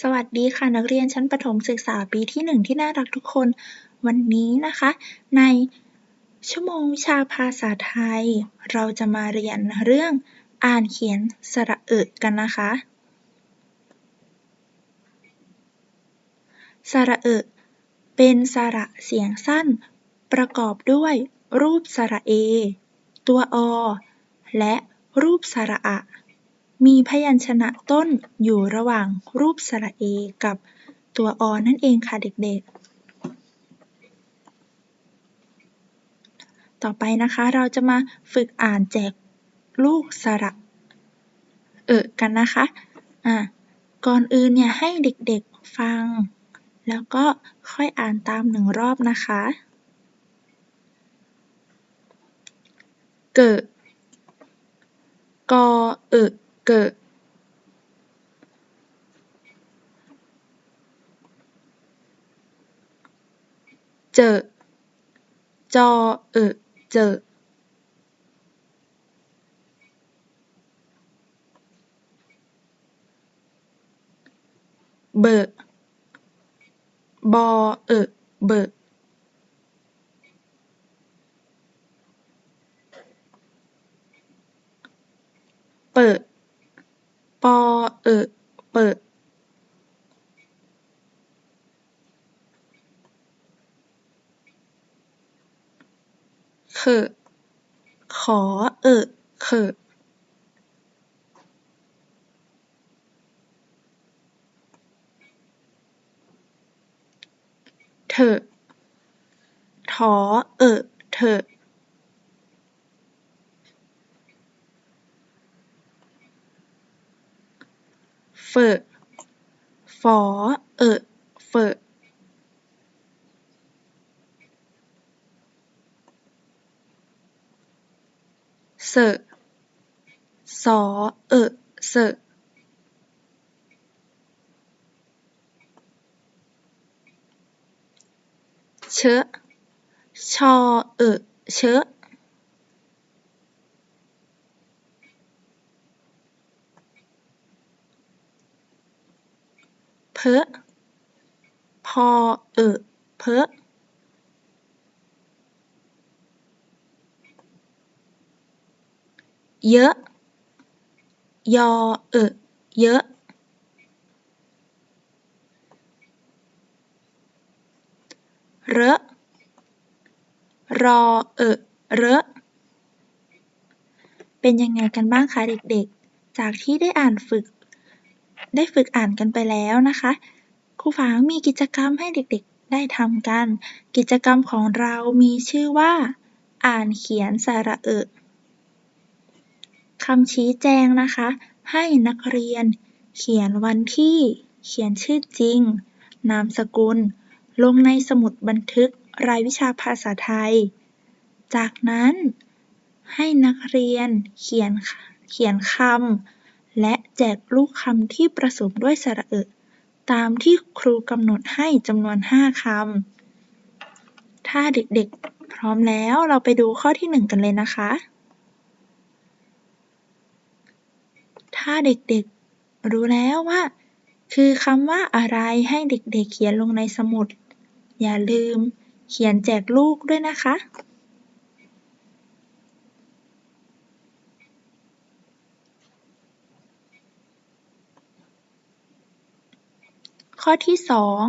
สวัสดีค่ะนักเรียนชั้นประถมศึกษาปีที่1ที่น่ารักทุกคน วันนี้นะคะ ในชั่วโมงวิชาภาษาไทย เราจะมาเรียนเรื่องอ่านเขียนสระเอึกันนะคะ สระเอึเป็นสระเสียงสั้น ประกอบด้วยรูปสระเอ ตัวอ และรูปสระอะ มีพยัญชนะต้นอยู่ระหว่างรูปสระเอกับตัวอนั่นเองค่ะเด็กๆ ต่อไปนะคะเราจะมาฝึกอ่านแจกลูกสระเอึกันนะคะ อะ ก่อนอื่นเนี่ยให้เด็กๆฟัง แล้วก็ค่อยอ่านตามหนึ่งรอบนะคะ เกิดกอเอ เกิดเจอ จออึเจอ เบอะบออึเบอะเปิด ปอ เอึเปิดเขอะขออึเขอะเถอะ ถอ เอึเถอะ เฝอ ฝอ เอึเฝอเสอะสออึเสอะเชอะชอ เอึเชอะ เพอะพอเอึเพอะเยอะ ยอเอึเยอะ เรอะรอเอึเรอะเป็นยังไงกันบ้างคะเด็กๆ จากที่ได้อ่านฝึก ได้ฝึกอ่านกันไปแล้วนะคะ ครูฝางมีกิจกรรมให้เด็กๆได้ทำกัน กิจกรรมของเรามีชื่อว่า อ่านเขียนสระอึคำชี้แจงนะคะ ให้นักเรียน เขียนวันที่ เขียนชื่อจริง นามสกุล ลงในสมุดบันทึกรายวิชาภาษาไทย จากนั้นให้นักเรียนเขียนเขียนคำ แจกลูกคำที่ประสมด้วยสระอึตามที่ครูกำหนดให้จำนวนห้าคำ ถ้าเด็กๆ พร้อมแล้วเราไปดูข้อที่หนึ่งกันเลยนะคะ ถ้าเด็กๆ รู้แล้วว่า คือคำว่าอะไรให้เด็กๆ เขียนลงในสมุด อย่าลืมเขียนแจกลูกด้วยนะคะ ข้อที่สอง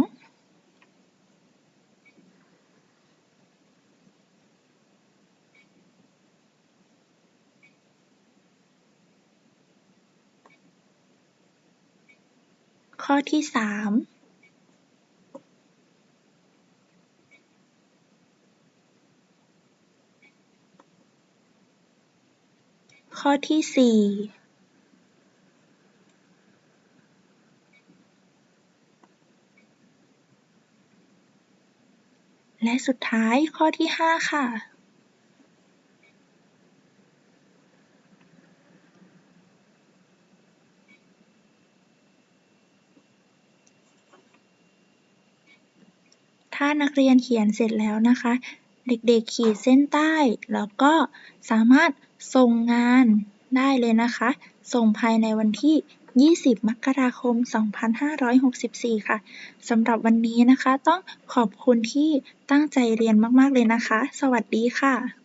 ข้อที่สามข้อที่สี่ และสุดท้ายข้อที่ห้าค่ะถ้านักเรียนเขียนเสร็จแล้วนะคะ เด็กๆขีดเส้นใต้ แล้วก็สามารถส่งงานได้เลยนะคะ ส่งภายในวันที่ 20 มกราคม 2564 ค่ะ สำหรับวันนี้นะคะ ต้องขอบคุณที่ตั้งใจเรียนมาก ๆ เลยนะคะ สวัสดีค่ะ